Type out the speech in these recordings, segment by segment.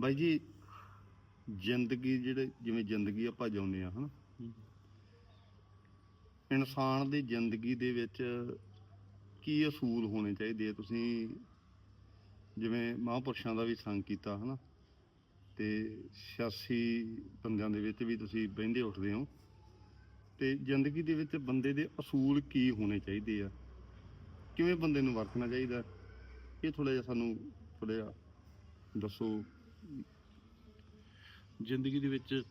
ਬਾਈ ਜੀ ਜ਼ਿੰਦਗੀ ਜਿਹੜੇ ਜਿਵੇਂ ਜ਼ਿੰਦਗੀ ਆਪਾਂ ਜਿਉਂਦੇ ਆ ਹਨਾ? ਇਨਸਾਨ ਦੀ ਜ਼ਿੰਦਗੀ ਦੇ ਵਿੱਚ ਕੀ ਅਸੂਲ ਹੋਣੇ ਚਾਹੀਦੇ ਆ? ਤੁਸੀਂ ਜਿਵੇਂ ਮਹਾਂਪੁਰਸ਼ਾਂ ਦਾ ਵੀ ਸੰਗ ਕੀਤਾ ਹਨਾ? ਤੇ 86 ਬੰਦਿਆਂ ਦੇ ਵਿੱਚ ਵੀ ਤੁਸੀਂ ਬਹਿੰਦੇ ਉੱਠਦੇ ਹੋ। ਤੇ ਜ਼ਿੰਦਗੀ ਦੇ ਵਿੱਚ ਬੰਦੇ ਦੇ ਅਸੂਲ ਕੀ ਹੋਣੇ ਚਾਹੀਦੇ ਆ? ਕਿਵੇਂ ਬੰਦੇ ਨੂੰ ਵਰਤਣਾ ਚਾਹੀਦਾ? ਇਹ ਥੋੜਾ ਜਿਹਾ ਸਾਨੂੰ ਥੋੜਾ ਜਿਹਾ ਦੱਸੋ। ਜ਼ਿੰਦਗੀ ਦੇ ਵਿੱਚ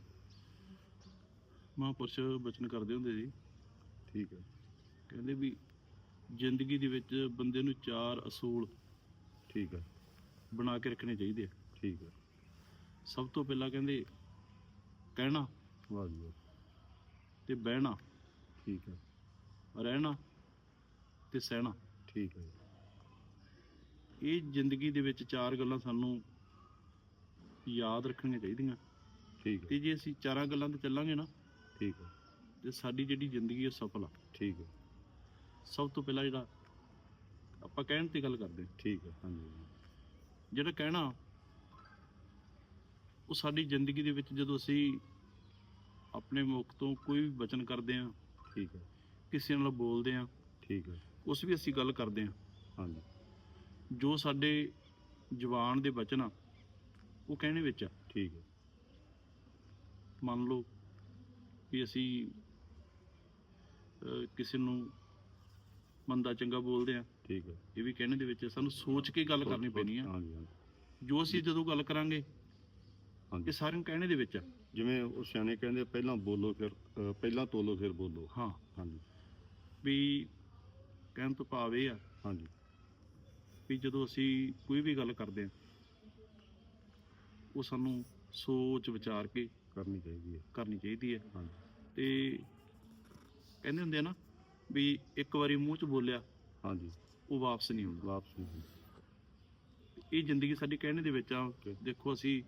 ਮਹਾਂਪੁਰਸ਼ ਬਚਨ ਕਰਦੇ ਹੁੰਦੇ ਸੀ। ਠੀਕ ਹੈ। ਕਹਿੰਦੇ ਵੀ ਜ਼ਿੰਦਗੀ ਦੇ ਵਿੱਚ ਬੰਦੇ ਨੂੰ ਚਾਰ ਅਸੂਲ ਠੀਕ ਹੈ। ਬਣਾ ਕੇ ਰੱਖਣੇ ਚਾਹੀਦੇ ਆ। ਠੀਕ ਹੈ। ਸਭ ਤੋਂ ਪਹਿਲਾਂ ਕਹਿੰਦੇ ਕਹਿਣਾ ਵਾਹ ਜੀ ਤੇ ਬਹਿਣਾ ਠੀਕ ਹੈ। ਰਹਿਣਾ ਤੇ ਸਹਿਣਾ। ਠੀਕ ਹੈ ਇਹ ਜ਼ਿੰਦਗੀ ਦੇ ਵਿੱਚ ਚਾਰ ਗੱਲਾਂ ਸਾਨੂੰ ਯਾਦ ਰੱਖਣੀਆਂ ਚਾਹੀਦੀਆਂ। ਠੀਕ ਹੈ। ਤੇ ਜੇ ਅਸੀਂ ਚਾਰਾਂ ਗੱਲਾਂ ਤੇ ਚੱਲਾਂਗੇ ਨਾ ਠੀਕ ਹੈ। ਤੇ ਸਾਡੀ ਜਿਹੜੀ ਜ਼ਿੰਦਗੀ ਹੈ ਸਫਲ ਆ। ਠੀਕ ਹੈ। ਸਭ ਤੋਂ ਪਹਿਲਾਂ ਜਿਹੜਾ ਆਪਾਂ ਕਹਿਣ ਤੇ ਗੱਲ ਕਰਦੇ ਹਾਂ। ਠੀਕ ਹੈ ਹਾਂਜੀ। ਜਿਹੜਾ ਕਹਿਣਾ ਉਹ ਸਾਡੀ ਜ਼ਿੰਦਗੀ ਦੇ ਵਿੱਚ ਜਦੋਂ ਅਸੀਂ ਆਪਣੇ ਮੁਖ ਤੋਂ ਕੋਈ ਵੀ ਬਚਨ ਕਰਦੇ ਹਾਂ ਠੀਕ ਹੈ। ਕਿਸੇ ਨਾਲ ਬੋਲਦੇ ਹਾਂ ਠੀਕ ਹੈ। ਉਸ ਵੀ ਅਸੀਂ ਗੱਲ ਕਰਦੇ ਹਾਂ। ਹਾਂਜੀ। ਜੋ ਸਾਡੇ ਜ਼ੁਬਾਨ ਦੇ ਬਚਨ ਆ ਉਹ ਕਹਿਣੇ ਵਿੱਚ ਆ ਠੀਕ ਹੈ। ਮੰਨ ਲਓ ਵੀ ਅਸੀਂ ਅਹ, ਕਿਸੇ ਨੂੰ ਮੰਦਾ ਚੰਗਾ ਬੋਲਦੇ ਆ ਠੀਕ ਹੈ। ਇਹ ਵੀ ਕਹਿਣੇ ਦੇ ਵਿੱਚ ਆ। ਸਾਨੂੰ ਸੋਚ ਕੇ ਗੱਲ ਕਰਨੀ ਪੈਣੀ ਆ। ਹਾਂਜੀ ਹਾਂਜੀ। ਜੋ ਅਸੀਂ ਜਦੋਂ ਗੱਲ ਕਰਾਂਗੇ ਇਹ ਹਾਂਜੀ ਸਾਰਿਆਂ ਕਹਿਣੇ ਦੇ ਵਿੱਚ ਆ। ਜਿਵੇਂ ਉਹ ਸਿਆਣੇ ਕਹਿੰਦੇ ਪਹਿਲਾਂ ਬੋਲੋ ਫਿਰ ਪਹਿਲਾਂ ਤੋਲੋ ਫਿਰ ਬੋਲੋ। ਹਾਂ। ਹਾਂਜੀ। ਵੀ ਕਹਿਣ ਤੋਂ ਭਾਵ ਇਹ ਆ ਹਾਂਜੀ। ਵੀ ਜਦੋਂ ਅਸੀਂ ਕੋਈ ਵੀ ਗੱਲ ਕਰਦੇ ਆ ਉਹ ਸਾਨੂੰ ਸੋਚ ਵਿਚਾਰ ਕੇ ਕਰਨੀ ਚਾਹੀਦੀ ਹੈ। ਕਰਨੀ ਚਾਹੀਦੀ ਹੈ। ਹਾਂਜੀ। ਤੇ ਕਹਿੰਦੇ ਹੁੰਦੇ ਆ ਨਾ ਵੀ ਇੱਕ ਵਾਰੀ ਮੂੰਹ 'ਚ ਬੋਲਿਆ ਹਾਂਜੀ। ਉਹ ਵਾਪਸ ਨਹੀਂ ਹੁੰਦਾ। ਵਾਪਸ ਨਹੀਂ ਇਹ ਜ਼ਿੰਦਗੀ ਸਾਡੀ ਕਹਿਣੇ ਦੇ ਵਿੱਚ ਆ. ਦੇਖੋ ਅਸੀਂ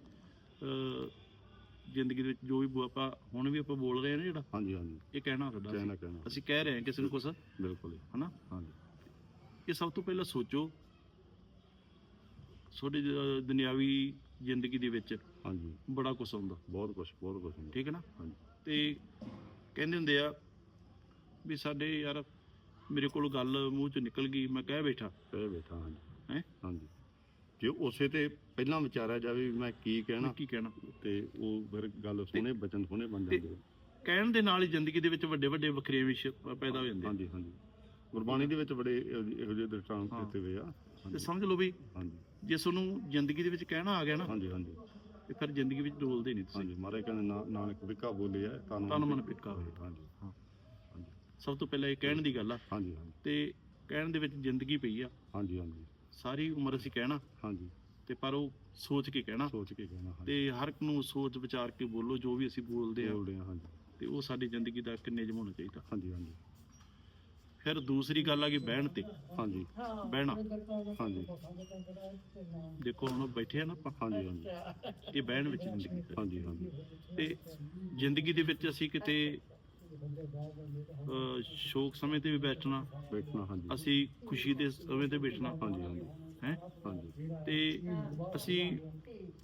ਜ਼ਿੰਦਗੀ ਦੇ ਵਿੱਚ ਜੋ ਵੀ ਆਪਾਂ ਹੁਣ ਵੀ ਆਪਾਂ ਬੋਲ ਰਹੇ ਹਾਂ ਨਾ ਜਿਹੜਾ ਹਾਂਜੀ ਹਾਂਜੀ। ਇਹ ਕਹਿਣਾ ਸਾਡਾ ਕਹਿਣਾ ਅਸੀਂ। ਕਹਿਣਾ। ਅਸੀਂ ਕਹਿ ਰਹੇ ਹਾਂ ਕਿਸੇ ਨੂੰ ਕੁਛ। ਬਿਲਕੁਲ ਹਨਾ? ਹਾਂਜੀ। ਇਹ ਸਭ ਤੋਂ ਪਹਿਲਾਂ ਸੋਚੋ। ਤੁਹਾਡੀ ਦੁਨਿਆਵੀ ਜ਼ਿੰਦਗੀ ਦੇ ਵਿੱਚ ਹਾਂਜੀ। ਬੜਾ ਕੁਝ ਆਉਂਦਾ ਬਹੁਤ ਕੁਝ ਬਹੁਤ ਕੁਝ ਠੀਕ ਹੈ ਨਾ? ਹਾਂਜੀ। ਤੇ ਕਹਿੰਦੇ ਹੁੰਦੇ ਆ ਵੀ ਸਾਡੇ ਯਾਰ ਮੇਰੇ ਕੋਲ ਗੱਲ ਮੂੰਹ ਚੋਂ ਨਿਕਲ ਗਈ ਮੈਂ ਕਹਿ ਬੈਠਾ। ਕਹਿ ਬੈਠਾ ਹਾਂਜੀ। ਹੈ? ਹਾਂਜੀ। ਜੇ ਉਸੇ ਤੇ ਪਹਿਲਾਂ ਵਿਚਾਰਿਆ ਜਾਵੇ ਵੀ ਮੈਂ ਕੀ ਕਹਿਣਾ ਕੀ ਕਹਿਣਾ? ਤੇ ਉਹ ਫਿਰ ਗੱਲ ਸੁਣੇ ਬਚਨ ਸੁਣੇ ਬਣ ਜਾਂਦੇ। ਕਹਿਣ ਦੇ ਨਾਲ ਹੀ ਜ਼ਿੰਦਗੀ ਦੇ ਵਿੱਚ ਵੱਡੇ ਵੱਡੇ ਵਖਰੇ ਵਿਸ਼ ਪੈਦਾ ਹੋ ਜਾਂਦੇ। ਹਾਂਜੀ ਹਾਂਜੀ। ਗੁਰਬਾਣੀ ਦੇ ਵਿੱਚ ਬੜੇ ਇਹੋ ਜਿਹੇ ਹਾਂ। ਦਿੱਤੇ ਹੋਏ ਆ। ਤੇ ਸਮਝ ਲਓ ਵੀ ਹਾਂਜੀ। ਜੇ ਤੁਹਾਨੂੰ ਜ਼ਿੰਦਗੀ ਦੇ ਵਿੱਚ ਕਹਿਣਾ ਆ ਗਿਆ ਨਾ ਹਾਂਜੀ ਹਾਂਜੀ। ਤੇ ਫਿਰ ਜ਼ਿੰਦਗੀ ਵਿੱਚ ਡੋਲਦੇ ਨਹੀਂ ਤੁਸੀਂ। ਹਾਂਜੀ ਮਹਾਰਾਜ ਕਹਿੰਦੇ ਨਾ- ਨਾਨਕ ਵਿਕਾ ਬੋਲਿਆ ਤਨ ਤਨ ਮਨ ਪਿੱਕਾ ਹੋਏ। ਹਾਂਜੀ ਹਾਂ। ਸਭ ਤੋਂ ਪਹਿਲਾਂ ਇਹ ਕਹਿਣ ਦੀ ਗੱਲ ਆ। ਹਾਂਜੀ ਹਾਂਜੀ। ਤੇ ਕਹਿਣ ਦੇ ਵਿੱਚ ਜ਼ਿੰਦਗੀ ਪਈ ਆ। ਹਾਂਜੀ ਹਾਂਜੀ। ਸਾਰੀ ਉਮਰ ਅਸੀਂ ਕਹਿਣਾ। ਹਾਂਜੀ। ਤੇ ਪਰ ਉਹ ਸੋਚ ਕੇ ਕਹਿਣਾ। ਸੋਚ ਕੇ ਕਹਿਣਾ ਹਾਂਜੀ। ਤੇ ਹਰ ਇੱਕ ਨੂੰ ਸੋਚ ਵਿਚਾਰ ਕੇ ਬੋਲੋ ਜੋ ਵੀ ਅਸੀਂ ਬੋਲਦੇ ਆ। ਬੋਲਦੇ ਆ ਹਾਂਜੀ। ਤੇ ਉਹ ਸਾਡੀ ਜ਼ਿੰਦਗੀ ਦਾ ਇੱਕ ਨਿਯਮ ਹੋਣਾ ਚਾਹੀਦਾ। ਹਾਂਜੀ ਹਾਂਜੀ। ਫਿਰ ਦੂਸਰੀ ਗੱਲ ਆ ਗਈ ਬਹਿਣ ਤੇ। ਹਾਂਜੀ ਬਹਿਣਾ। ਹਾਂਜੀ। ਦੇਖੋ ਹੁਣ ਬੈਠੇ ਆ ਨਾ ਆਪਾਂ। ਹਾਂਜੀ ਹਾਂਜੀ। ਇਹ ਬਹਿਣ ਵਿੱਚ ਜ਼ਿੰਦਗੀ। ਹਾਂਜੀ ਹਾਂਜੀ। ਤੇ ਜ਼ਿੰਦਗੀ ਦੇ ਵਿੱਚ ਅਸੀਂ ਕਿਤੇ ਸ਼ੋਕ ਸਮੇਂ ਤੇ ਵੀ ਬੈਠਣਾ ਬੈਠਣਾ ਹਾਂਜੀ। ਅਸੀਂ ਖੁਸ਼ੀ ਦੇ ਸਮੇਂ ਤੇ ਬੈਠਣਾ ਹਾਂਜੀ ਹਾਂਜੀ। ਹੈ? ਹਾਂਜੀ। ਤੇ ਅਸੀਂ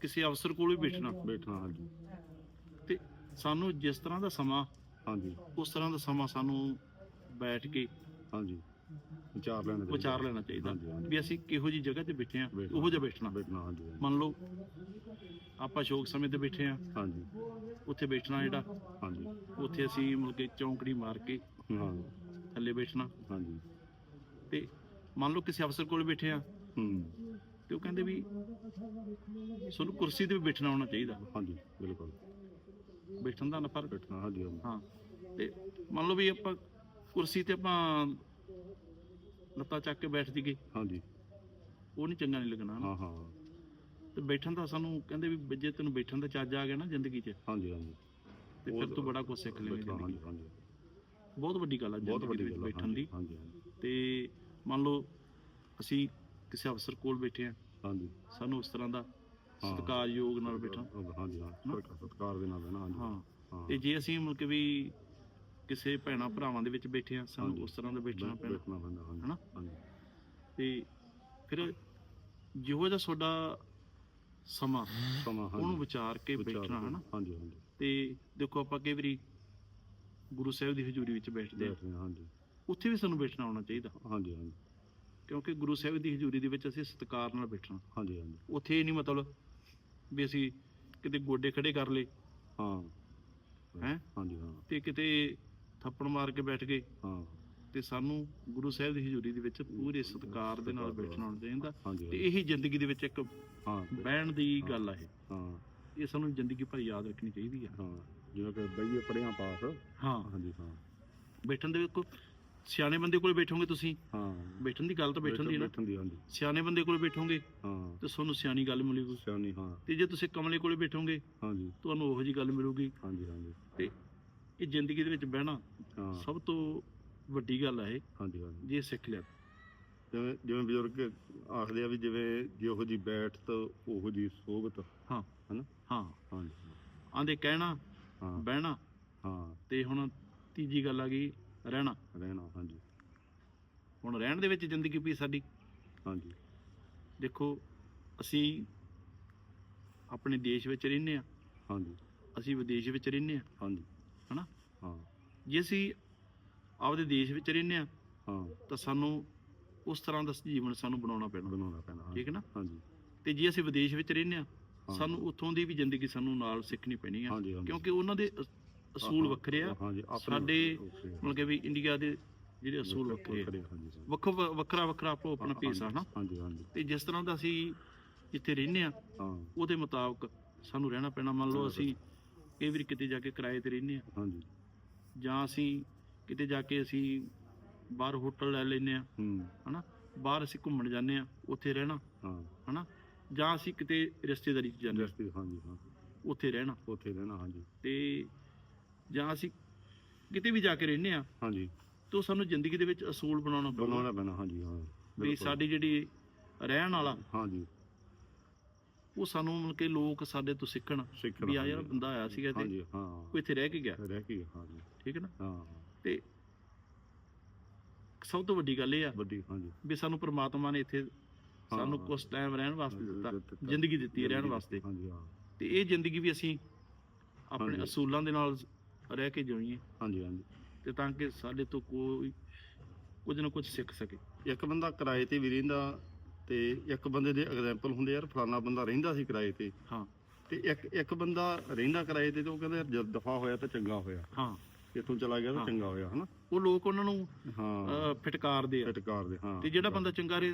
ਕਿਸੇ ਅਫਸਰ ਕੋਲ ਵੀ ਬੈਠਣਾ। ਬੈਠਣਾ ਹਾਂਜੀ। ਤੇ ਸਾਨੂੰ ਜਿਸ ਤਰ੍ਹਾਂ ਦਾ ਸਮਾਂ ਹਾਂਜੀ। ਉਸ ਤਰ੍ਹਾਂ ਦਾ ਸਮਾਂ ਸਾਨੂੰ ਬੈਠ ਕੇ ਹਾਂਜੀ। ਵਿਚਾਰ ਲੈਣਾ ਚਾਹੀਦਾ। ਵਿਚਾਰ ਲੈਣਾ ਚਾਹੀਦਾ। ਹਾਂਜੀ ਹਾਂਜੀ। ਵੀ ਅਸੀਂ ਕਿਹੋ ਜੀ ਜਗ੍ਹਾ ਤੇ ਬੈਠੇ ਆ ਬੈਠਣਾ। ਉਹੋ ਜਿਹਾ ਬੈਠਣਾ। ਬੈਠਣਾ ਹਾਂਜੀ ਹਾਂਜੀ। ਮੰਨ ਲਓ ਆਪਾਂ ਸ਼ੋਕ ਸਮੇਂ ਤੇ ਬੈਠੇ ਆ ਹਾਂਜੀ। ਉੱਥੇ ਬੈਠਣਾ ਜਿਹੜਾ। ਹਾਂਜੀ। ਉੱਥੇ ਅਸੀਂ ਮੁੜ ਕੇ ਚੌਂਕੜੀ ਮਾਰ ਕੇ ਹਾਂ। ਥੱਲੇ ਬੈਠਣਾ। ਹਾਂਜੀ। ਤੇ ਮੰਨ ਲਓ ਕਿਸੇ ਅਫਸਰ ਕੋਲ ਬੈਠੇ ਆ ਹੂੰ। ਤੇ ਉਹ ਕਹਿੰਦੇ ਵੀ ਤੁਹਾਨੂੰ ਕੁਰਸੀ ਤੇ ਵੀ ਬੈਠਣਾ ਆਉਣਾ ਚਾਹੀਦਾ। ਹਾਂਜੀ ਬਿਲਕੁਲ। ਬੈਠਣ ਦਾ ਨਾ ਫ਼ਰਕ। ਬੈਠਣਾ ਹਾਂਜੀ ਹਾਂਜੀ। ਹਾਂ। ਤੇ ਮੰਨ ਲਓ ਵੀ ਆਪਾਂ ਕੁਰਸੀ ਤੇ ਆਪਾਂ ਲੱਤਾਂ ਚੱਕ ਕੇ ਬੈਠ ਜੀਏ। ਹਾਂਜੀ। ਉਹ ਨਹੀਂ ਚੰਗਾ ਨਹੀਂ ਲੱਗਣਾ ਨਾ ਹਾਂ ਹਾਂ। ਤੇ ਬੈਠਣ ਦਾ ਸਾਨੂੰ ਕਹਿੰਦੇ ਵੀ ਜੇ ਤੈਨੂੰ ਬੈਠਣ ਦਾ ਚੱਜ ਆ ਗਿਆ ਨਾ ਜ਼ਿੰਦਗੀ 'ਚ ਹਾਂਜੀ ਹਾਂਜੀ। ਤੇ ਫਿਰ ਤੂੰ ਬੜਾ ਕੁਝ ਸਿੱਖ ਜ਼ਿੰਦਗੀ ਹਾਂਜੀ ਹਾਂਜੀ। ਬਹੁਤ ਵੱਡੀ ਗੱਲ ਆ ਬਹੁਤ ਜ਼ਿੰਦਗੀ ਦੇ ਵੱਡੀ ਵਿੱਚ ਗੱਲ ਆ, ਬੈਠਣ ਦੀ। ਹਾਂਜੀ ਹਾਂਜੀ ਤੇ ਮੰਨ ਲਓ ਅਸੀਂ ਕਿਸੇ ਅਫਸਰ ਕੋਲ ਬੈਠੇ ਆ। ਹਾਂਜੀ। ਸਾਨੂੰ ਉਸ ਤਰ੍ਹਾਂ ਦਾ ਹਾਂ। ਸਤਿਕਾਰਯੋਗ ਨਾਲ ਬੈਠਣਾ ਹਾਂਜੀ ਹਾਂ। ਸਤਿਕਾਰ ਦੇ ਨਾਲ ਬਹਿਣਾ ਹਾਂਜੀ। ਹਾਂ। ਹਾਂ। ਤੇ ਜੇ ਅਸੀਂ ਮੁੜ ਕੇ ਵੀ ਕਿਸੇ ਭੈਣਾ ਭਰਾਵਾਂ ਦੇ ਵਿੱਚ ਬੈਠੇ ਆ ਸਾਨੂੰ। ਉਸ ਤਰ੍ਹਾਂ ਦਾ ਬੈਠਣਾ ਪੈਣਾ ਬੈਠਣਾ ਪੈਂਦਾ ਹਨਾ? ਤੇ ਫਿਰ ਜਿਹੋ ਜਿਹਾ ਤੁਹਾਡਾ ਸਮਾਂ ਸਮਾਂ ਉਹਨੂੰ ਵਿਚਾਰ ਕੇ ਬੈਠਣਾ ਹਨਾ? ਹਾਂਜੀ ਹਾਂਜੀ। ਤੇ ਦੇਖੋ ਆਪਾਂ ਕਈ ਵਾਰੀ ਗੁਰੂ ਸਾਹਿਬ ਦੀ ਹਜ਼ੂਰੀ ਵਿੱਚ ਬੈਠਦੇ ਆ। ਹਾਂਜੀ। ਉੱਥੇ ਵੀ ਸਾਨੂੰ ਬੈਠਣਾ ਆਉਣਾ ਚਾਹੀਦਾ। ਹਾਂਜੀ ਹਾਂਜੀ। ਕਿਉਂਕਿ ਗੁਰੂ ਸਾਹਿਬ ਦੀ ਹਜ਼ੂਰੀ ਦੇ ਵਿੱਚ ਅਸੀਂ ਸਤਿਕਾਰ ਨਾਲ ਬੈਠਣਾ। ਹਾਂਜੀ ਹਾਂਜੀ। ਉੱਥੇ ਇਹ ਨਹੀਂ ਮਤਲਬ ਵੀ ਅਸੀਂ ਕਿਤੇ ਗੋਡੇ ਖੜੇ ਕਰ ਲਏ। ਹਾਂ। ਹੈਂ? ਹਾਂਜੀ ਹਾਂ। ਤੇ ਕਿਤੇ ਥੱਪੜ ਮਾਰ ਕੇ ਬੈਠ ਗਏ। ਹਾਂ। ਤੇ ਸਾਨੂੰ ਗੁਰੂ ਸਾਹਿਬ ਦੀ ਹਜ਼ੂਰੀ ਦੇ ਵਿੱਚ ਪੂਰੇ ਸਤਿਕਾਰ ਦੇ ਨਾਲ ਬੈਠਣਾ ਆਉਣਾ ਚਾਹੀਦਾ। ਤੇ ਇਹੀ ਜ਼ਿੰਦਗੀ ਦੇ ਵਿੱਚ ਇੱਕ ਹਾਂ। ਬਹਿਣ ਦੀ ਗੱਲ ਆ ਇਹ। ਹਾਂ। ਇਹ ਸਾਨੂੰ ਜ਼ਿੰਦਗੀ ਭਰ ਯਾਦ ਰੱਖਣੀ ਚਾਹੀਦੀ ਆ। ਹਾਂ। ਜਿਵੇਂ ਕਿ ਬਈਏ ਪੜਿਆ ਪਾਸ ਹਾਂ। ਹਾਂਜੀ ਹਾਂ। ਬੈਠਣ ਦੇ ਕੋ ਸਿਆਣੇ ਬੰਦੇ ਕੋਲ ਬੈਠੋਗੇ ਤੁਸੀਂ। ਹਾਂ। ਬੈਠਣ ਦੀ ਗੱਲ ਤਾਂ ਬੈਠਣ ਦੀ ਨਾ। ਬੈਠਣ ਦੀ ਹਾਂਜੀ। ਸਿਆਣੇ ਬੰਦੇ ਕੋਲ ਬੈਠੋਗੇ ਹਾਂ। ਤੇ ਤੁਹਾਨੂੰ ਸਿਆਣੀ ਗੱਲ ਮਿਲੂਗੀ। ਸਿਆਣੀ ਹਾਂ। ਤੇ ਜੇ ਤੁਸੀਂ ਕਮਲੇ ਕੋਲੇ ਬੈਠੋਗੇ ਹਾਂਜੀ। ਤੁਹਾਨੂੰ ਉਹੋ ਜੀ ਗੱਲ ਮਿਲੂਗੀ। ਹਾਂਜੀ ਹਾਂਜੀ। ਤੇ ਇਹ ਜ਼ਿੰਦਗੀ ਦੇ ਵਿੱਚ ਬਹਿਣਾ ਹਾਂ। ਸਭ ਤੋਂ ਵੱਡੀ ਗੱਲ ਆ ਇਹ ਹਾਂਜੀ ਹਾਂਜੀ। ਜੇ ਸਿੱਖ ਲਿਆ। ਜਿਵੇਂ ਜਿਵੇਂ ਬਜ਼ੁਰਗ ਆਖਦੇ ਆ ਵੀ ਜਿਵੇਂ ਜਿਹੋ ਜੀ ਬੈਠ ਤਾਂ ਉਹੋ ਜੀ ਸੋਭਤ ਹਾਂ। ਹਨਾ? ਹਾਂ। ਹਾਂਜੀ। ਆਂਦੇ ਕਹਿਣਾ ਹਾਂ। ਬਹਿਣਾ ਹਾਂ। ਤੇ ਹੁਣ ਤੀਜੀ ਗੱਲ ਆ ਗਈ ਰਹਿਣਾ। ਰਹਿਣਾ ਹਾਂਜੀ। ਹੁਣ ਰਹਿਣ ਦੇ ਵਿੱਚ ਜ਼ਿੰਦਗੀ ਵੀ ਸਾਡੀ। ਹਾਂਜੀ। ਦੇਖੋ ਅਸੀਂ ਆਪਣੇ ਦੇਸ਼ ਵਿੱਚ ਰਹਿੰਦੇ ਆ। ਹਾਂਜੀ। ਅਸੀਂ ਵਿਦੇਸ਼ ਵਿੱਚ ਰਹਿੰਦੇ ਆ। ਹਾਂਜੀ। ਹਾਂ। ਜੇ ਅਸੀਂ ਆਪਦੇ ਦੇਸ਼ ਵਿੱਚ ਰਹਿੰਦੇ ਆ ਹਾਂ। ਤਾਂ ਸਾਨੂੰ ਉਸ ਤਰ੍ਹਾਂ ਦਾ ਜੀਵਨ ਸਾਨੂੰ ਬਣਾਉਣਾ ਪੈਣਾ। ਬਣਾਉਣਾ ਪੈਣਾ। ਠੀਕ ਹੈ ਨਾ? ਹਾਂਜੀ। ਤੇ ਜੇ ਅਸੀਂ ਵਿਦੇਸ਼ ਵਿੱਚ ਰਹਿੰਦੇ ਆ ਹਾਂ। ਸਾਨੂੰ ਉੱਥੋਂ ਦੀ ਵੀ ਜ਼ਿੰਦਗੀ ਸਾਨੂੰ ਨਾਲ ਸਿੱਖਣੀ ਪੈਣੀ ਆ। ਹਾਂਜੀ ਹਾਂਜੀ। ਕਿਉਂਕਿ ਉਹਨਾਂ ਦੇ ਅਸ- ਅਸੂਲ ਵੱਖਰੇ ਆ। ਹਾਂਜੀ ਆਪਣੇ ਸਾਡੇ ਵੱਖਰੇ ਆ। ਮਤਲਬ ਕਿ ਵੀ ਇੰਡੀਆ ਦੇ ਜਿਹੜੇ ਅਸੂਲ ਵੱਖਰੇ ਆ। ਹਾਂਜੀ। ਵੱਖੋ ਵ- ਵੱਖਰਾ ਵੱਖਰਾ ਆਪੋ ਆਪਣਾ ਪੇਸ ਆ ਨਾ ਹਾਂਜੀ ਹਾਂਜੀ। ਤੇ ਜਿਸ ਤਰ੍ਹਾਂ ਦਾ ਅਸੀਂ ਜਿੱਥੇ ਰਹਿੰਦੇ ਆ ਹਾਂ। ਉਹਦੇ ਮੁਤਾਬਕ ਸਾਨੂੰ ਰਹਿਣਾ ਪੈਣਾ। ਮੰਨ ਲਓ ਅਸੀਂ ਕਈ ਵਾਰੀ ਕਿਤੇ ਜਾ ਕੇ ਕਿਰਾਏ ਤੇ ਰਹਿੰਦੇ ਆ ਹਾਂਜੀ। ਜਾਂ ਅਸੀਂ ਕਿਤੇ ਜਾ ਕੇ ਅਸੀਂ ਬਾਹਰ ਹੋਟਲ ਲੈ ਲੈਂਦੇ ਆ ਹੂੰ। ਹਨਾ? ਬਾਹਰ ਅਸੀਂ ਘੁੰਮਣ ਜਾਂਦੇ ਆ ਉੱਥੇ ਰਹਿਣਾ ਹਾਂ। ਹਨਾ? ਜਾਂ ਅਸੀਂ ਕਿਤੇ ਰਿਸ਼ਤੇਦਾਰੀ 'ਚ ਜਾਂਦੇ ਆ, ਜਸਤੀ ਹਾਂਜੀ ਹਾਂ। ਉੱਥੇ ਰਹਿਣਾ। ਉੱਥੇ ਰਹਿਣਾ ਹਾਂਜੀ। ਤੇ ਜਾਂ ਅਸੀਂ ਕਿਤੇ ਵੀ ਜਾ ਕੇ ਰਹਿੰਦੇ ਆ ਹਾਂਜੀ। ਤਾਂ ਸਾਨੂੰ ਜ਼ਿੰਦਗੀ ਦੇ ਵਿੱਚ ਅਸੂਲ ਬਣਾਉਣਾ ਬਣਾਉਣਾ ਪੈਣਾ ਹਾਂਜੀ ਹਾਂ। ਵੀ ਬਿਲਕੁਲ। ਸਾਡੀ ਜਿਹੜੀ ਰਹਿਣ ਵਾਲਾ ਹਾਂਜੀ। ਉਹ ਸਾਨੂੰ ਮਤਲਬ ਕਿ ਲੋਕ ਸਾਡੇ ਤੋਂ ਸਿੱਖਣ ਸਿੱਖਣਾ ਵੀ ਆ ਯਾਰ ਹਾਂਜੀ। ਬੰਦਾ ਆਇਆ ਸੀਗਾ ਤੇ ਹਾਂਜੀ ਹਾਂ। ਉਹ ਇੱਥੇ ਰਹਿ ਕੇ ਗਿਆ। ਰਹਿ ਕੇ ਹਾਂਜੀ। ਠੀਕ ਹੈ ਨਾ? ਹਾਂ। ਤੇ ਸਭ ਤੋਂ ਵੱਡੀ ਗੱਲ ਇਹ ਆ ਵੱਡੀ ਹਾਂਜੀ। ਵੀ ਸਾਨੂੰ ਪ੍ਰਮਾਤਮਾ ਨੇ ਇੱਥੇ ਸਾਨੂੰ ਹਾਂ। ਕੁਝ ਟਾਈਮ ਰਹਿਣ ਵਾਸਤੇ ਦਿੱਤਾ ਦਿੱਤਾ। ਜ਼ਿੰਦਗੀ ਦਿੱਤੀ ਹੈ ਰਹਿਣ ਵਾਸਤੇ। ਹਾਂਜੀ ਹਾਂ। ਤੇ ਇਹ ਜ਼ਿੰਦਗੀ ਵੀ ਅਸੀਂ ਆਪਣੇ ਹਾਂਜੀ। ਅਸੂਲਾਂ ਦੇ ਨਾਲ ਰਹਿ ਕੇ ਜਿਉਈਏ ਹਾਂਜੀ ਹਾਂਜੀ। ਤੇ ਤਾਂ ਕਿ ਸਾਡੇ ਤੋਂ ਕੋਈ ਕੁਝ ਨਾ ਕੁਝ ਸਿੱਖ ਸਕੇ। ਇੱਕ ਬੰਦਾ ਕਿਰਾਏ ਤੇ ਵੀ ਰਹਿੰਦਾ ਤੇ ਇੱਕ ਬੰਦੇ ਦੇ ਐਗਜ਼ਾਮਪਲ ਹੁੰਦੇ ਯਾਰ ਫਲਾਣਾ ਬੰਦਾ ਰਹਿੰਦਾ ਸੀ ਕਿਰਾਏ ਤੇ। ਹਾਂ। ਤੇ ਇੱਕ ਇੱਕ ਬੰਦਾ ਰਹਿੰਦਾ ਕਿਰਾਏ ਤੇ ਤੇ ਉਹ ਕਹਿੰਦਾ ਯਾਰ ਜਦ ਦਫਾ ਹੋਇਆ ਤਾਂ ਚੰਗਾ ਹੋਇਆ। ਹਾਂ। ਇੱਥੋਂ ਚਲਾ ਗਿਆ ਤਾਂ। ਚੰਗਾ ਹੋਇਆ ਹਨਾ? ਉਹ ਲੋਕ ਉਹਨਾਂ ਨੂੰ ਹਾਂ। ਫਿਟਕਾਰਦੇ ਆ। ਫਟਕਾਰ ਦੇ ਹਾਂ। ਤੇ ਜਿਹੜਾ ਬੰਦਾ ਚੰਗਾ ਰਹਿ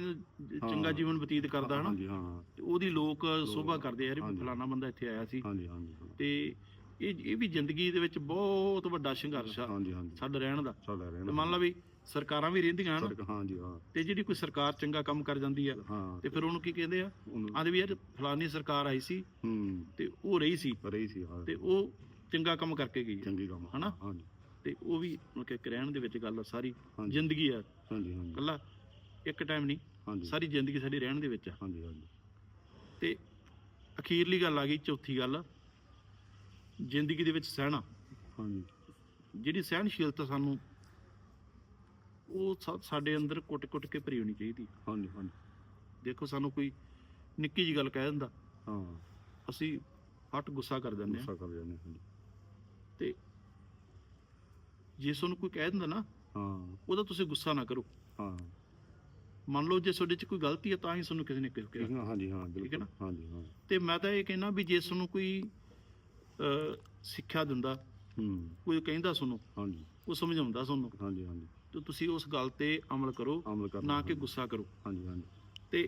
ਚੰਗਾ। ਜੀਵਨ ਬਤੀਤ ਕਰਦਾ ਹੈ ਨਾ ਹਾਂਜੀ ਹਾਂ। ਤੇ ਉਹਦੀ ਲੋਕ ਸੋਭਾ ਕਰਦੇ ਯਾਰ। ਫਲਾਣਾ ਬੰਦਾ ਇੱਥੇ ਆਇਆ ਸੀ। ਹਾਂਜੀ ਹਾਂਜੀ। ਤੇ ਇਹ ਇਹ ਵੀ ਜ਼ਿੰਦਗੀ ਦੇ ਵਿੱਚ ਬਹੁਤ ਵੱਡਾ ਸੰਘਰਸ਼ ਆ ਹਾਂਜੀ ਹਾਂਜੀ। ਸਾਡਾ ਰਹਿਣ ਦਾ। ਸਾਡਾ ਰਹਿਣਾ ਮੰਨ ਲਾ ਵੀ ਸਰਕਾਰਾਂ ਵੀ ਰਹਿੰਦੀਆਂ ਹਨ। ਸੜਕ ਹਾਂਜੀ ਹਾਂ। ਤੇ ਜਿਹੜੀ ਕੋਈ ਸਰਕਾਰ ਚੰਗਾ ਕੰਮ ਕਰ ਜਾਂਦੀ ਆ ਹਾਂ ਤੇ ਫਿਰ ਉਹਨੂੰ ਕੀ ਕਹਿੰਦੇ ਆ? ਉਹਨੂੰ- ਆਂਦੇ ਵੀ ਯਾਰ ਫਲਾਨੀ ਸਰਕਾਰ ਆਈ ਸੀ ਹੂੰ। ਤੇ ਉਹ ਰਹੀ ਸੀ। ਰਹੀ ਸੀ ਹਾਂ। ਤੇ ਉਹ ਚੰਗਾ ਕੰਮ ਕਰਕੇ ਗਈ ਆ। ਚੰਗੀ ਕੰਮ ਹਨਾ? ਹਾਂਜੀ। ਤੇ ਉਹ ਵੀ ਮਤਲਬ ਕਿ ਰਹਿਣ ਦੇ ਵਿੱਚ ਗੱਲ ਆ ਸਾਰੀ ਹਾਂਜੀ। ਜ਼ਿੰਦਗੀ ਆ। ਹਾਂਜੀ ਹਾਂਜੀ। ਕੱਲਾ ਇੱਕ ਟਾਈਮ ਨਹੀਂ ਹਾਂਜੀ। ਸਾਰੀ ਜ਼ਿੰਦਗੀ ਸਾਡੀ ਰਹਿਣ ਦੇ ਵਿੱਚ ਆ। ਹਾਂਜੀ ਹਾਂਜੀ। ਤੇ ਅਖੀਰਲੀ ਗੱਲ ਆ ਗਈ ਚੌਥੀ ਗੱਲ। ਜ਼ਿੰਦਗੀ ਦੇ ਵਿੱਚ ਸਹਿਣਾ। ਹਾਂਜੀ। ਜਿਹੜੀ ਸਹਿਣਸ਼ੀਲਤਾ ਸਾਨੂੰ ਉਹ ਸਾ- ਸਾਡੇ ਅੰਦਰ ਕੁੱਟ-ਕੁੱਟ ਕੇ ਭਰੀ ਹੋਣੀ ਚਾਹੀਦੀ। ਹਾਂਜੀ ਹਾਂਜੀ। ਦੇਖੋ ਸਾਨੂੰ ਕੋਈ ਨਿੱਕੀ ਜੀ ਗੱਲ ਕਹਿ ਦਿੰਦਾ। ਹਾਂ। ਅਸੀਂ ਹਟ ਗੁੱਸਾ ਕਰ ਦਿੰਦੇ ਆ ਗੁੱਸਾ ਕਰ ਜਾਂਦੇ ਹਾਂਜੀ। ਤੇ ਜੇ ਤੁਹਾਨੂੰ ਕੋਈ ਕਹਿ ਦਿੰਦਾ ਨਾ ਹਾਂ। ਉਹਦਾ ਤੁਸੀਂ ਗੁੱਸਾ ਨਾ ਕਰੋ। ਹਾਂ। ਮੰਨ ਲਓ ਜੇ ਤੁਹਾਡੇ 'ਚ ਕੋਈ ਗਲਤੀ ਹੈ ਤਾਂ ਹੀ ਤੁਹਾਨੂੰ ਕਿਸੇ ਨੇ ਕਿਹਾ ਠੀਕ ਨਾ ਹਾਂਜੀ ਹਾਂ ਠੀਕ ਹੈ ਬਿਲਕੁਲ। ਨਾ? ਹਾਂਜੀ ਹਾਂ। ਤੇ ਮੈਂ ਤਾਂ ਇਹ ਕਹਿਣਾ ਵੀ ਜੇ ਤੁਹਾਨੂੰ ਕੋਈ ਸਿੱਖਿਆ ਦਿੰਦਾ ਹੂੰ। ਕੋਈ ਕਹਿੰਦਾ ਤੁਹਾਨੂੰ ਹਾਂਜੀ। ਉਹ ਸਮਝਾਉਂਦਾ ਤੁਹਾਨੂੰ। ਹਾਂਜੀ ਹਾਂਜੀ। ਤੇ ਤੁਸੀਂ ਉਸ ਗੱਲ ਤੇ ਅਮਲ ਕਰੋ ਅਮਲ ਕਰਨਾ ਨਾ ਕਿ ਗੁੱਸਾ ਕਰੋ। ਹਾਂਜੀ ਹਾਂਜੀ। ਤੇ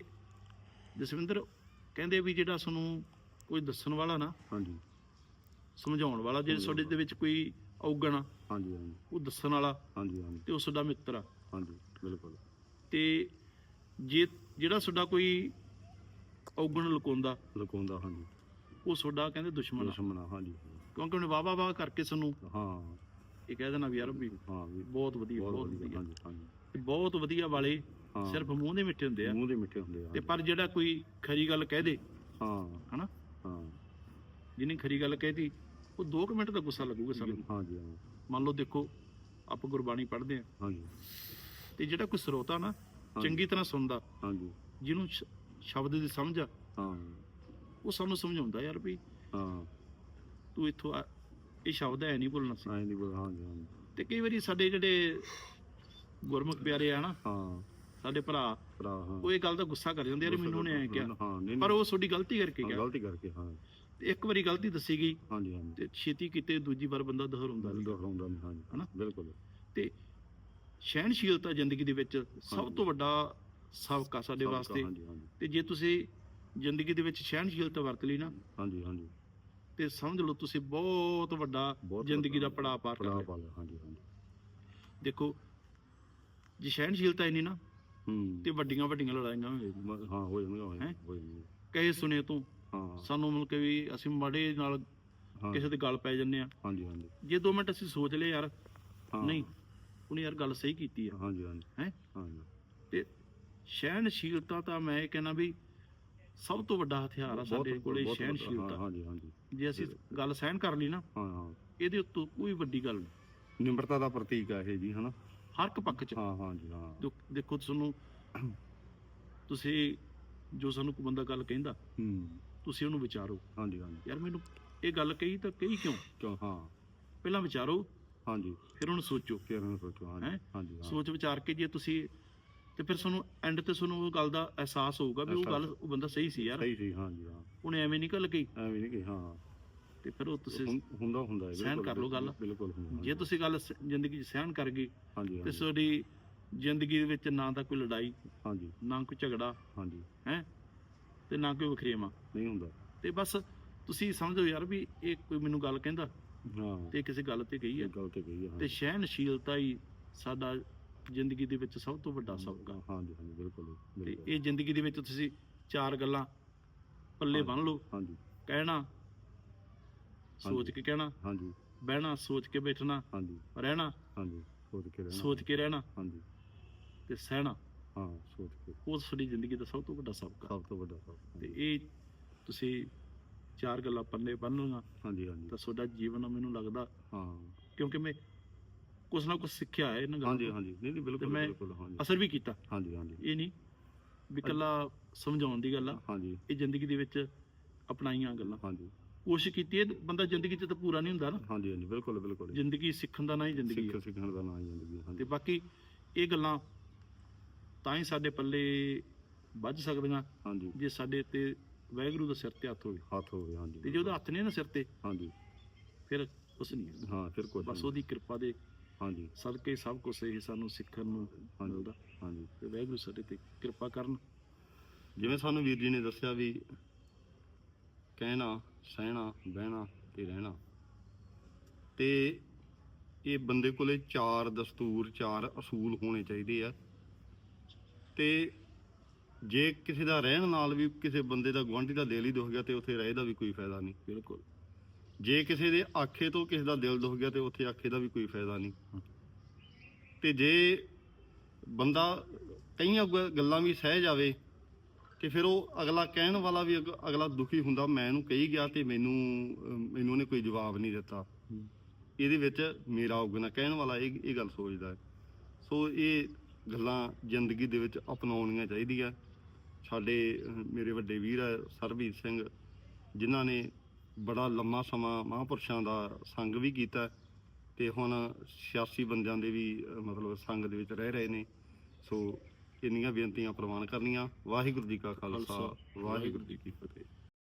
ਜਸਵਿੰਦਰ ਕਹਿੰਦੇ ਵੀ ਜਿਹੜਾ ਤੁਹਾਨੂੰ ਕੋਈ ਦੱਸਣ ਵਾਲਾ ਨਾ ਹਾਂਜੀ। ਸਮਝਾਉਣ ਵਾਲਾ ਜੇ ਸਮਝਾਉਣ ਤੁਹਾਡੇ ਦੇ ਵਿੱਚ ਕੋਈ ਔਗਣ ਆ ਹਾਂਜੀ ਹਾਂਜੀ। ਉਹ ਦੱਸਣ ਵਾਲਾ ਹਾਂਜੀ ਹਾਂਜੀ। ਤੇ ਉਹ ਤੁਹਾਡਾ ਮਿੱਤਰ ਆ। ਹਾਂਜੀ ਬਿਲਕੁਲ। ਤੇ ਜੇ ਜਿਹੜਾ ਤੁਹਾਡਾ ਕੋਈ ਔਗਣ ਲੁਕਾਉਂਦਾ ਲੁਕਾਉਂਦਾ ਹਾਂਜੀ। ਉਹ ਤੁਹਾਡਾ ਕਹਿੰਦੇ ਦੁਸ਼ਮਣ ਆ। ਦੁਸ਼ਮਣਾ ਹਾਂਜੀ। ਕਿਉਂਕਿ ਉਹਨੇ ਵਾਹ ਵਾਹ ਵਾਹ ਕਰਕੇ ਤੁਹਾਨੂੰ ਹਾਂ। ਇਹ ਕਹਿ ਦੇਣਾ ਵੀ ਯਾਰ ਵੀ ਹਾਂ ਵੀ ਬਹੁਤ ਵਧੀਆ ਬਹੁਤ ਵਧੀਆ ਹਾਂਜੀ ਹਾਂਜੀ। ਤੇ ਬਹੁਤ ਵਧੀਆ ਵਾਲੇ ਹਾਂ। ਸਿਰਫ ਮੂੰਹ ਦੇ ਮਿੱਠੇ ਹੁੰਦੇ ਆ। ਮੂੰਹ ਦੇ ਮਿੱਠੇ ਹੁੰਦੇ ਆ ਤੇ ਪਰ ਜਿਹੜਾ ਕੋਈ ਖਰੀ ਗੱਲ ਕਹਿ ਦੇ ਹਾਂ। ਹਨਾ? ਹਾਂ। ਜਿਹਨੇ ਖਰੀ ਗੱਲ ਕਹਿਤੀ ਉਹ 2 ਮਿੰਟ ਦਾ ਗੁੱਸਾ ਲੱਗੂਗਾ ਸਾਨੂੰ। ਹਾਂਜੀ ਹਾਂ। ਮੰਨ ਲਓ ਦੇਖੋ ਆਪਾਂ ਗੁਰਬਾਣੀ ਪੜ੍ਹਦੇ ਆ। ਹਾਂਜੀ ਤੇ ਜਿਹੜਾ ਕੋਈ ਸਰੋਤਾ ਨਾ ਹਾਂਜੀ। ਚੰਗੀ ਤਰ੍ਹਾਂ ਸੁਣਦਾ ਹਾਂਜੀ ਜਿਹਨੂੰ ਸ਼- ਸ਼ਬਦ ਦੀ ਸਮਝ ਆ ਹਾਂ। ਉਹ ਸਾਨੂੰ ਸਮਝਾਉਂਦਾ ਯਾਰ ਵੀ ਹਾਂ। ਤੂੰ ਇੱਥੋਂ ਆ- ਇਹ ਸ਼ਬਦ ਹੈ ਨਹੀਂ ਬੋਲਣਾ ਸੀ। ਨਹੀਂ ਬੋਲ ਹਾਂਜੀ ਹਾਂਜੀ ਤੇ ਕਈ ਵਾਰੀ ਸਾਡੇ ਜਿਹੜੇ ਗੁਰਮੁਖ ਪਿਆਰੇ ਆ ਨਾ ਹਾਂ। ਸਾਡੇ ਭਰਾ ਭਰਾ ਹਾਂ। ਉਹ ਇਹ ਗੱਲ ਦਾ ਗੁੱਸਾ ਕਰ ਜਾਂਦੇ ਯਾਰ ਮੈਨੂੰ ਨੇ ਐ ਕਿਹਾ। ਹਾਂ ਨਹੀਂ ਪਰ ਉਹ ਤੁਹਾਡੀ ਗਲਤੀ ਕਰਕੇ ਹਾਂ, ਗਿਆ ਗਲਤੀ ਕਰਕੇ ਹਾਂ। ਤੇ ਇੱਕ ਵਾਰੀ ਗਲਤੀ ਦੱਸੀ ਗਈ ਹਾਂਜੀ ਹਾਂਜੀ ਤੇ ਛੇਤੀ ਕੀਤੇ ਦੂਜੀ ਵਾਰ ਬੰਦਾ ਦੁਹਰਾਉਂਦਾ ਨਹੀਂ ਦੁਹਰਾਉਂਦਾ ਨਹੀਂ ਹਾਂਜੀ ਹਨਾ? ਬਿਲਕੁਲ। ਤੇ ਸਹਿਣਸ਼ੀਲਤਾ ਜ਼ਿੰਦਗੀ ਦੇ ਵਿੱਚ ਸਭ ਤੋਂ ਵੱਡਾ ਸਬਕ ਆ ਸਾਡੇ ਵਾਸਤੇ। ਤੇ ਜੇ ਤੁਸੀਂ ਜ਼ਿੰਦਗੀ ਦੇ ਵਿੱਚ ਸਹਿਣਸ਼ੀਲਤਾ ਵਰਤ ਲਈ ਨਾ ਹਾਂਜੀ ਹਾਂਜੀ ਤੇ ਸਮਝ ਲਓ ਤੁਸੀਂ ਬਹੁਤ ਵੱਡਾ ਬਹੁਤ ਜ਼ਿੰਦਗੀ ਦਾ ਪੜਾਅ ਪਾਰ ਕਰ ਲਿਆ। ਹਾਂਜੀ ਹਾਂਜੀ। ਦੇਖੋ ਜੇ ਸਹਿਣਸ਼ੀਲਤਾ ਨਹੀਂ ਨਾ ਹੂੰ। ਤੇ ਵੱਡੀਆਂ ਵੱਡੀਆਂ ਲੜਾਈਆਂ ਮ- ਹਾਂ ਹੋ ਜਾਣਗਾ ਹੋ ਹੈਂ? ਜਾਣਗਾ, ਹੋ ਜਾਣਗਾ। ਕਹੇ ਸੁਣੇ ਤੋਂ ਹਾਂ। ਸਾਨੂੰ ਮਤਲਬ ਕਿ ਵੀ ਅਸੀਂ ਮਾੜੇ ਨਾਲ ਹਾਂ। ਕਿਸੇ ਦੇ ਗੱਲ ਪੈ ਜੰਨੇ ਆ। ਹਾਂਜੀ ਹਾਂਜੀ। ਜੇ 2 ਮਿੰਟ ਅਸੀਂ ਸੋਚ ਲਏ ਯਾਰ ਹਾਂ। ਨਹੀਂ ਉਹਨੇ ਯਾਰ ਗੱਲ ਸਹੀ ਕੀਤੀ ਆ। ਹਾਂਜੀ ਹਾਂਜੀ। ਹੈ? ਹਾਂਜੀ। ਤੇ ਸਹਿਣਸ਼ੀਲਤਾ ਤਾਂ ਮੈਂ ਇਹ ਕਹਿਣਾ ਵੀ ਸਭ ਤੋਂ ਵੱਡਾ ਹਥਿਆਰ ਆ ਸਾਡੇ ਕੋਲੇ ਹਾਂ, ਸਹਿਣਸ਼ੀਲਤਾ ਹਾਂਜੀ ਹਾਂਜੀ। ਜੇ ਅਸੀਂ ਗੱਲ ਸਹਿਣ ਕਰ ਲਈ ਨਾ ਹਾਂ ਹਾਂ। ਇਹਦੇ ਉੱਤੋਂ ਕੋਈ ਵੱਡੀ ਗੱਲ ਨਹੀਂ। ਨਿਮਰਤਾ ਦਾ ਪ੍ਰਤੀਕ ਹੈ ਇਹ ਜੀ ਹਨਾ? ਹਰ ਇੱਕ ਪੱਖ 'ਚ। ਹਾਂ ਹਾਂ। ਦੁ- ਦੇਖੋ ਤੁਹਾਨੂੰ ਤੁਸੀਂ ਜੋ ਸਾਨੂੰ ਕੋਈ ਬੰਦਾ ਗੱਲ ਕਹਿੰਦਾ ਹੂੰ। ਤੁਸੀਂ ਉਹਨੂੰ ਵਿਚਾਰੋ। ਹਾਂਜੀ ਹਾਂਜੀ। ਯਾਰ ਮੈਨੂੰ ਇਹ ਗੱਲ ਕਹੀ ਤਾਂ ਕਹੀ ਕਿਉਂ? ਕਿਉਂ? ਹਾਂ। ਪਹਿਲਾਂ ਵਿਚਾਰੋ ਹਾਂਜੀ। ਫਿਰ ਉਹਨੂੰ ਸੋਚੋ। ਫਿਰ ਉਹਨੂੰ ਸੋਚੋ ਹਾਂਜੀ। ਹੈਂ? ਹਾਂਜੀ ਹਾਂ। ਸੋਚ ਵਿਚਾਰ ਕੇ ਜੇ ਤੁਸੀਂ ਤੇ ਫਿਰ ਤੁਹਾਨੂੰ ਐਂਡ ਤੇ ਤੁਹਾਨੂੰ ਉਹ ਗੱਲ ਦਾ ਅਹਿਸਾਸ ਹੋਊਗਾ ਵੀ ਉਹ ਗੱਲ ਉਹ ਬੰਦਾ ਸਹੀ ਸੀ ਯਾਰ। ਸਹੀ ਸੀ ਹਾਂਜੀ ਹਾਂ। ਉਹਨੇ ਐਵੇਂ ਨਹੀਂ ਗੱਲ ਕਹੀ। ਐਵੇਂ ਨਹੀਂ ਕਿ ਹਾਂ। ਤੇ ਫਿਰ ਉਹ ਤੁਸੀਂ ਹੁੰ- ਹੁੰਦਾ ਹੁੰਦਾ ਹੈ ਸਹਿਣ ਕਰ ਲਓ ਗੱਲ। ਬਿਲਕੁਲ ਹੁੰਦਾ ਜੇ ਤੁਸੀਂ ਗੱਲ ਸ- ਜ਼ਿੰਦਗੀ 'ਚ ਸਹਿਣ ਕਰ ਗਏ ਹਾਂਜੀ ਤੇ ਹਾਂਜੀ ਤੁਹਾਡੀ ਜ਼ਿੰਦਗੀ ਦੇ ਵਿੱਚ ਨਾ ਤਾਂ ਕੋਈ ਲੜਾਈ ਹਾਂਜੀ ਨਾ ਕੋਈ ਝਗੜਾ ਹਾਂਜੀ ਹੈ? ਤੇ ਨਾ ਕੋਈ ਵਖਰੇਵਾ। ਨਹੀਂ ਹੁੰਦਾ। ਤੇ ਬਸ ਤੁਸੀਂ ਸਮਝੋ ਯਾਰ ਵੀ ਇਹ ਕੋਈ ਮੈਨੂੰ ਗੱਲ ਕਹਿੰਦਾ ਹਾਂ। ਤੇ ਕਿਸੇ ਗੱਲ ਤੇ ਗਈ ਹੈ। ਇਹ ਗੱਲ ਤੇ ਗਈ ਹੈ ਤੇ ਸਹਿਣਸ਼ੀਲਤਾ ਹੀ ਸਾਡਾ ਜ਼ਿੰਦਗੀ ਦੇ ਵਿੱਚ ਸਭ ਤੋਂ ਵੱਡਾ ਸਬਕ ਆ ਹਾਂਜੀ ਹਾਂਜੀ ਬਿਲਕੁਲ ਤੇ ਬਿਲਕੁਲ। ਇਹ ਜ਼ਿੰਦਗੀ ਦੇ ਵਿੱਚ ਤੁਸੀਂ ਚਾਰ ਗੱਲਾਂ ਪੱਲੇ ਬੰਨ ਲਓ। ਹਾਂਜੀ ਕਹਿਣਾ ਸੋਚ। ਕੇ ਕਹਿਣਾ ਹਾਂਜੀ। ਬਹਿਣਾ ਸੋਚ ਕੇ ਬੈਠਣਾ ਹਾਂਜੀ। ਰਹਿਣਾ ਹਾਂਜੀ ਸੋਚ ਕੇ ਰਹਿਣਾ। ਸੋਚ ਕੇ ਰਹਿਣਾ ਹਾਂਜੀ। ਤੇ ਸਹਿਣਾ। ਹਾਂ ਸੋਚ ਕੇ। ਉਹ ਸਾਡੀ ਜ਼ਿੰਦਗੀ ਦਾ ਸਭ ਤੋਂ ਵੱਡਾ ਸਬਕ ਆ ਸਭ ਤੋਂ ਵੱਡਾ ਸਭ ਤੇ ਇਹ ਤੁਸੀਂ ਚਾਰ ਗੱਲਾਂ ਪੱਲੇ ਬੰਨ ਲਓਗਾ ਹਾਂਜੀ ਹਾਂਜੀ। ਤਾਂ ਤੁਹਾਡਾ ਜੀਵਨ ਮੈਨੂੰ ਲੱਗਦਾ ਹਾਂ। ਕਿਉਂਕਿ ਮੈਂ ਕੁਛ ਨਾ ਕੁਛ ਸਿੱਖਿਆ ਹੈ ਇਹਨਾਂ ਗੱਲਾਂ ਹਾਂਜੀ ਤੋਂ। ਹਾਂਜੀ। ਨਹੀਂ ਨਹੀਂ ਬਿਲਕੁਲ ਮੈਂ- ਬਿਲਕੁਲ ਹਾਂਜੀ। ਅਸਰ ਵੀ ਕੀਤਾ। ਹਾਂਜੀ ਹਾਂਜੀ। ਇਹ ਨਹੀਂ ਵੀ ਇਕੱਲਾ ਸਮਝਾਉਣ ਦੀ ਗੱਲ ਆ। ਹਾਂਜੀ। ਇਹ ਜ਼ਿੰਦਗੀ ਦੇ ਵਿੱਚ ਅਪਣਾਈਆਂ ਗੱਲਾਂ। ਹਾਂਜੀ। ਕੋਸ਼ਿਸ਼ ਕੀਤੀ ਹੈ ਬੰਦਾ ਜ਼ਿੰਦਗੀ 'ਚ ਤਾਂ ਪੂਰਾ ਨਹੀਂ ਹੁੰਦਾ ਨਾ। ਹਾਂਜੀ ਹਾਂਜੀ ਬਿਲਕੁਲ ਬਿਲਕੁਲ। ਜ਼ਿੰਦਗੀ ਸਿੱਖਣ ਦਾ ਨਾ ਹੀ ਜ਼ਿੰਦਗੀ ਸਿੱਖ ਹੈ। ਸਿੱਖਣ ਦਾ ਨਾਂ ਹੀ ਜ਼ਿੰਦਗੀ ਹੈ, ਤੇ ਹਾਂਜੀ ਬਾਕੀ ਇਹ ਗੱਲਾਂ ਤਾਂ ਹੀ ਸਾਡੇ ਪੱਲੇ ਵੱਜ ਸਕਦੀਆਂ ਹਾਂਜੀ। ਜੇ ਸਾਡੇ ਤੇ ਵਾਹਿਗੁਰੂ ਦਾ ਸਿਰ ਤੇ ਹੱਥ ਹੋਵੇ। ਹੱਥ ਹੋ ਗਏ ਹਾਂਜੀ ਤੇ ਜੇ ਉਹਦਾ ਹੱਥ ਨਹੀਂ ਨਾ ਸਿਰ ਤੇ ਹਾਂਜੀ। ਫਿਰ ਕੁਛ ਨਹੀਂ ਹੈ। ਹਾਂ ਫਿਰ ਕੁਝ ਬਸ ਉਹਦੀ ਕਿਰਪਾ ਦੇ ਹਾਂਜੀ। ਸਦਕੇ ਸਭ ਕੁਝ ਇਹ ਸਾਨੂੰ ਸਿੱਖਣ ਨੂੰ ਮਿਲਦਾ। ਹਾਂਜੀ। ਤੇ ਵਾਹਿਗੁਰੂ ਸਾਡੇ ਤੇ ਕਿਰਪਾ ਕਰਨ। ਜਿਵੇਂ ਸਾਨੂੰ ਵੀਰ ਜੀ ਨੇ ਦੱਸਿਆ ਵੀ ਕਹਿਣਾ ਸਹਿਣਾ ਬਹਿਣਾ ਤੇ ਰਹਿਣਾ। ਤੇ ਇਹ ਬੰਦੇ ਕੋਲੇ ਚਾਰ ਦਸਤੂਰ ਚਾਰ ਅਸੂਲ ਹੋਣੇ ਚਾਹੀਦੇ ਆ। ਤੇ ਜੇ ਕਿਸੇ ਦਾ ਰਹਿਣ ਨਾਲ ਵੀ ਕਿਸੇ ਬੰਦੇ ਦਾ ਗੁਆਂਢੀ ਦਾ ਦਿਲ ਹੀ ਦੁਖ ਗਿਆ ਤੇ ਉੱਥੇ ਰਹਿ ਦਾ ਵੀ ਕੋਈ ਫਾਇਦਾ ਨਹੀਂ। ਬਿਲਕੁਲ। ਜੇ ਕਿਸੇ ਦੇ ਆਖੇ ਤੋਂ ਕਿਸੇ ਦਾ ਦਿਲ ਦੁਖ ਗਿਆ ਤੇ ਉੱਥੇ ਆਖੇ ਦਾ ਵੀ ਕੋਈ ਫਾਇਦਾ ਨਹੀਂ। ਤੇ ਜੇ ਬੰਦਾ ਕਈਆਂ ਗੱਲਾਂ ਵੀ ਸਹਿ ਜਾਵੇ ਤੇ ਫਿਰ ਉਹ ਅਗਲਾ ਕਹਿਣ ਵਾਲਾ ਵੀ ਅਗ- ਅਗਲਾ ਦੁਖੀ ਹੁੰਦਾ ਮੈਂ ਇਹਨੂੰ ਕਹੀ ਗਿਆ ਤੇ ਮੈਨੂੰ ਮੈਨੂੰ ਉਹਨੇ ਕੋਈ ਜਵਾਬ ਨਹੀਂ ਦਿੱਤਾ। ਇਹਦੇ ਵਿੱਚ ਮੇਰਾ ਉਗਣਾ ਕਹਿਣ ਵਾਲਾ ਇਹ ਇਹ ਗੱਲ ਸੋਚਦਾ ਹੈ। ਸੋ ਇਹ ਗੱਲਾਂ ਜ਼ਿੰਦਗੀ ਦੇ ਵਿੱਚ ਅਪਣਾਉਣੀਆਂ ਚਾਹੀਦੀਆਂ। ਸਾਡੇ ਮੇਰੇ ਵੱਡੇ ਵੀਰ ਹੈ ਸਰਬਜੀਤ ਸਿੰਘ ਜਿਨ੍ਹਾਂ ਨੇ ਬੜਾ ਲੰਮਾ ਸਮਾਂ ਮਹਾਂਪੁਰਸ਼ਾਂ ਦਾ ਸੰਗ ਵੀ ਕੀਤਾ ਤੇ ਹੁਣ 86 ਬੰਦਿਆਂ ਦੇ ਵੀ ਮਤਲਬ ਸੰਗ ਦੇ ਵਿੱਚ ਰਹਿ ਰਹੇ ਨੇ। ਸੋ ਇੰਨੀਆਂ ਬੇਨਤੀਆਂ ਪ੍ਰਵਾਨ ਕਰਨੀਆਂ। ਵਾਹਿਗੁਰੂ ਜੀ ਕਾ ਖਾਲਸਾ, ਵਾਹਿਗੁਰੂ ਜੀ ਕੀ ਫਤਿਹ।